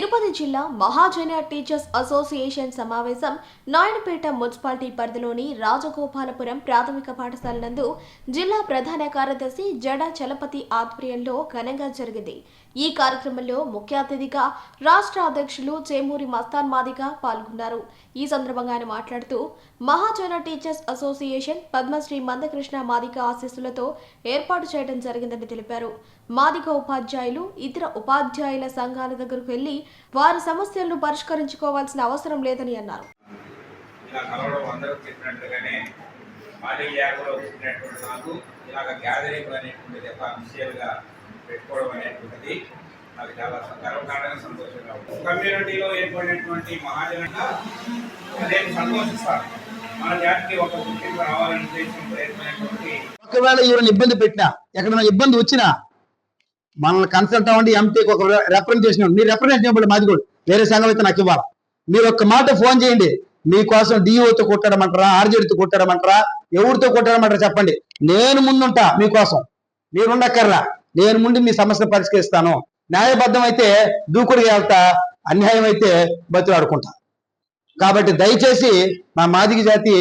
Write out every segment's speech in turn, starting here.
తిరుపతి జిల్లా మహాజన teachers association సమావేశం Naidupeta municipality పరిధిలోని రాజగోపాలపురం ప్రాథమిక పాఠశాల నందు జిల్లా ప్రధాన కార్యదర్శి జడ చలపతి ఆధ్వర్యంలో ఘనంగా జరిగింది. ఈ కార్యక్రమంలో ముఖ్య అతిథిగా రాష్ట్ర అధ్యక్షులు చేమూరి మస్తాన్ మాదిగా పాల్గొన్నారు. ఈ సందర్భంగా ఆయన మాట్లాడుతూ మహాజన టీచర్స్ అసోసియేషన్ పద్మశ్రీ మందకృష్ణ మాదిక ఆశీస్సులతో ఏర్పాటు చేయడం జరిగిందని తెలిపారు. మాదిగ ఉపాధ్యాయులు ఇతర ఉపాధ్యాయుల సంఘాల దగ్గరకు వెళ్ళి వారి సమస్యలను పరిష్కరించుకోవాల్సిన అవసరం లేదని అన్నారు. ఇలా కలవడం అందరూ చెప్పినట్టుగానే మాదిగా కూడా వచ్చినటువంటి నాకు ఇలాగ గ్యాదరింగ్ అనేటువంటిది ఒక అఫీషియల్గా పెట్టుకోవడం అనేటువంటిది నాకు చాలా గర్వకారణంగా సంతోషంగా ఉంది. కమ్యూనిటీలో ఏర్పడినటువంటి మహాజనంగా నేను సంతోషిస్తాను మన జాతికి ఒక గుర్తింపు రావాలనే ఉద్దేశంతో ఏర్పడినటువంటి ఒకవేళ ఎవరైనా ఇబ్బంది పెట్టినా ఎక్కడైనా ఇబ్బంది వచ్చినా మనల్ని కన్సల్ట్ అవ్వండి ఎంపీకి ఒక రిప్రజెంటేషన్ మీ రిప్రజెంటేషన్ ఇవ్వండి మాది కూడా. వేరే సంఘం అయితే నాకు ఇవ్వాలి? మీరు ఒక్క మాట ఫోన్ చేయండి. మీకోసం డిఓతో కొట్టడమంటారా ఆర్జేడితో కొట్టడమంటారా ఎవరితో కొట్టడమంటారా చెప్పండి. నేను ముందుంటా మీకోసం. మీరుండక్కర్రా నేను ముందు మీ సమస్యను పరిష్కరిస్తాను. న్యాయబద్ధం అయితే దూకుడుగా వెళ్తా అన్యాయం అయితే బతులాడుకుంటా. కాబట్టి దయచేసి మా మాదిగ జాతి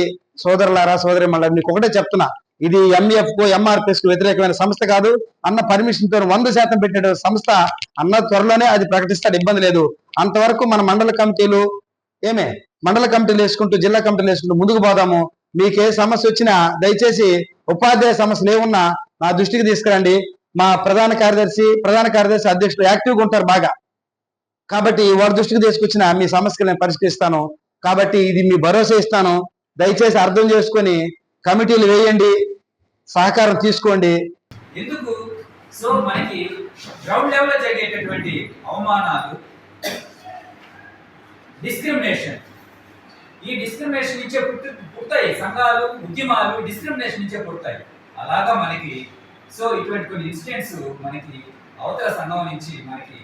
సోదరులారా సోదరి మీకు ఒకటే చెప్తున్నా. ఇది ఎంఎఫ్ ఎంఆర్పిఎస్కు వ్యతిరేకమైన సంస్థ కాదు. అన్న పర్మిషన్తో వంద శాతం పెట్టిన సంస్థ అన్న త్వరలోనే అది ప్రకటిస్తాడు. ఇబ్బంది లేదు. అంతవరకు మన మండల కమిటీలు ఏమే? మండల కమిటీలు వేసుకుంటూ జిల్లా కమిటీలు వేసుకుంటూ ముందుకు పోదాము. మీకు ఏ సమస్య వచ్చినా దయచేసి ఉపాధ్యాయ సమస్యలు ఏమున్నా నా దృష్టికి తీసుకురండి. మా ప్రధాన కార్యదర్శి ప్రధాన కార్యదర్శి అధ్యక్షులు యాక్టివ్గా ఉంటారు బాగా. కాబట్టి వారి దృష్టికి తీసుకొచ్చిన మీ సమస్యలు నేను పరిష్కరిస్తాను. కాబట్టి ఇది మీ భరోసా ఇస్తాను. దయచేసి అర్థం చేసుకొని కమిటీలు వేయండి సహకారం తీసుకోండి. ఎందుకు? సో మనకి గ్రౌండ్ లెవెల్లో జరిగేటటువంటి అవమానాలు డిస్క్రిమినేషన్ ఈ డిస్క్రిమినేషన్ నుంచే పుట్టి పుడతాయి. సంఘాలు ఉద్యమాలు డిస్క్రిమినేషన్ నుంచే పుడతాయి. అలాగా మనకి సో ఇటువంటి కొన్ని ఇన్సిడెంట్స్ మనకి అవతల సంఘం నుంచి మనకి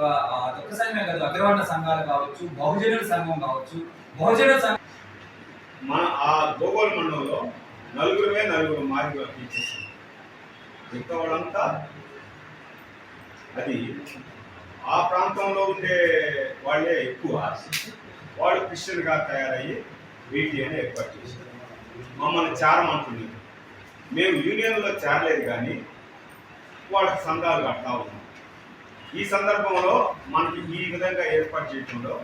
ఆ, దుఃఖ సంఘమే కాదు అగ్రవర్ణ సంఘాలు కావచ్చు బహుజనుల సంఘం కావచ్చు బహుజనుల సంఘం మన ఆ గోగోల్ మండలంలో నలుగురమే నలుగురు మాదిగ టీచర్స్ మిగతా వాళ్ళంతా అది ఆ ప్రాంతంలో ఉండే వాళ్ళే ఎక్కువ. వాళ్ళు క్రిస్టియన్గా తయారయ్యి వీటి అని ఏర్పాటు చేశారు. మమ్మల్ని చేరమంటున్నారు. మేము యూనియన్లో చేరలేదు కానీ వాళ్ళకి సంఘాలు కడతా ఉన్నాం. ఈ సందర్భంలో మనకి ఈ విధంగా ఏర్పాటు చేయడంలో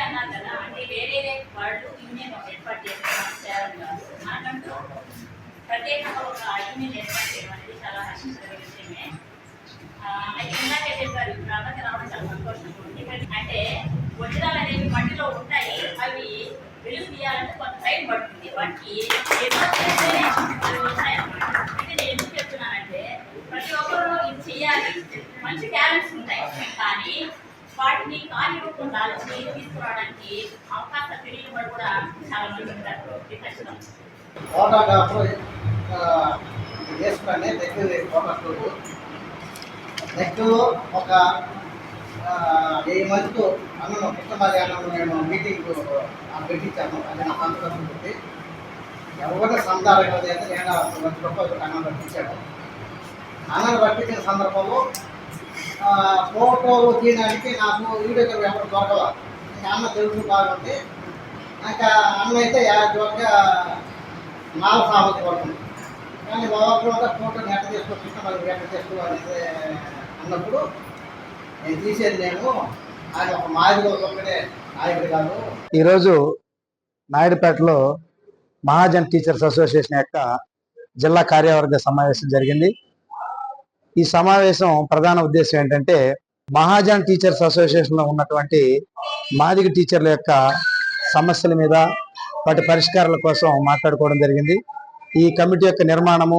అన్నారు కదా అంటే వేరే వాళ్ళు యూనియన్ ఏర్పాటు చేస్తున్నారు చేయాలని కాదు ప్రత్యేకంగా ఒక యూనియన్ ఏర్పాటు చేయడం అనేది చాలా హర్షించిన విషయమే. అయితే ఇందాకే చెప్పారు ఇప్పుడు రావడం చాలా సంతోషం అంటే వజ్రాలు అనేవి మట్టిలో ఉంటాయి అవి వెలుగు తీయాలంటే కొంత టైం పడుతుంది. వాటికి ఎన్నో చేస్తేనే అవి వస్తాయన్నమాట అంటే నేను ఎందుకు చెప్తున్నానంటే ప్రతి ఒక్కరు ఇది చేయాలి. మంచి టాలెంట్స్ ఉంటాయి. కానీ వాటిని కార్యరూపం దాల్చి తీసుకురావడానికి అవకాశం తెలియని వాడు కూడా చాలా మంది ఉంటారు. ఇది కష్టం ఫోటోగ్రాఫర్ దగ్గర నెక్స్ట్ ఒక ఆ, మంత్ మందితో అన్నం కృష్ణమాది నేను మీటింగ్ పెట్టించాను అది నా సంతోషం పెట్టి ఎవరి సంతానం అయితే నేను మంచి రూపాయలు అన్నం పట్టించాను అన్నను పట్టించిన సందర్భంలో ఫోటోలు తీయడానికి నాకు వీడియో ఎవరు దొరకల. అన్న తెలుగు బాగుంది ఇంకా అన్న అయితే యాక్చువల్గా నాలుగు సామర్థ్యం పడుతుంది. కానీ ఓవర్లో ఫోటో నెట్ చేసుకో కృష్ణ నెట్ చేసుకో అన్నప్పుడు నేను తీసేది నేను. ఆయన ఒక మాదిరిగా ఒక్కడే నాయకుడు కాదు. ఈరోజు నాయుడుపేటలో మహాజన్ టీచర్స్ అసోసియేషన్ యొక్క జిల్లా కార్యవర్గ సమావేశం జరిగింది. ఈ సమావేశం ప్రధాన ఉద్దేశం ఏంటంటే మహాజన్ టీచర్స్ అసోసియేషన్లో ఉన్నటువంటి మాదిగ టీచర్ల యొక్క సమస్యల మీద వాటి పరిష్కారాల కోసం మాట్లాడుకోవడం జరిగింది. ఈ కమిటీ యొక్క నిర్మాణము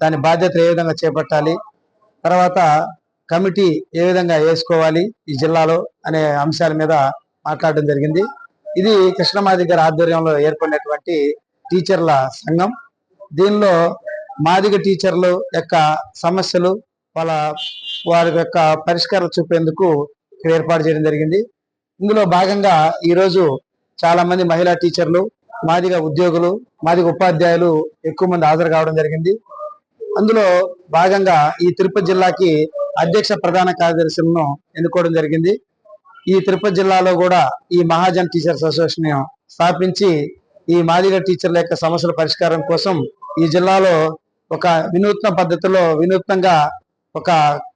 దాని బాధ్యత ఏ విధంగా చేపట్టాలి తర్వాత కమిటీ ఏ విధంగా వేసుకోవాలి ఈ జిల్లాలో అనే అంశాల మీద మాట్లాడడం జరిగింది. ఇది కృష్ణమాది గారి ఆధ్వర్యంలో ఏర్పడినటువంటి టీచర్ల సంఘం. దీనిలో మాదిగ టీచర్లు యొక్క సమస్యలు వాళ్ళ వారి యొక్క పరిష్కారం చూపేందుకు ఇక్కడ ఏర్పాటు చేయడం జరిగింది. ఇందులో భాగంగా ఈరోజు చాలా మంది మహిళా టీచర్లు మాదిగ ఉద్యోగులు మాదిగ ఉపాధ్యాయులు ఎక్కువ మంది హాజరు కావడం జరిగింది. అందులో భాగంగా ఈ తిరుపతి జిల్లాకి అధ్యక్ష ప్రధాన కార్యదర్శులను ఎన్నుకోవడం జరిగింది. ఈ తిరుపతి జిల్లాలో కూడా ఈ మహాజన్ టీచర్స్ అసోసియేషన్ స్థాపించి ఈ మాదిగ టీచర్ల యొక్క సమస్యల పరిష్కారం కోసం ఈ జిల్లాలో ఒక వినూత్న పద్ధతిలో వినూత్నంగా ఒక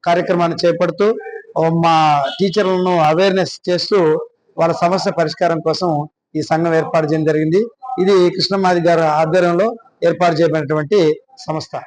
కార్యక్రమాన్ని చేపడుతూ మా టీచర్లను అవేర్నెస్ చేస్తూ వాళ్ళ సమస్య పరిష్కారం కోసం ఈ సంఘం ఏర్పాటు చేయడం జరిగింది. ఇది కృష్ణమాది గారి ఆధ్వర్యంలో ఏర్పాటు చేయబడినటువంటి సంస్థ.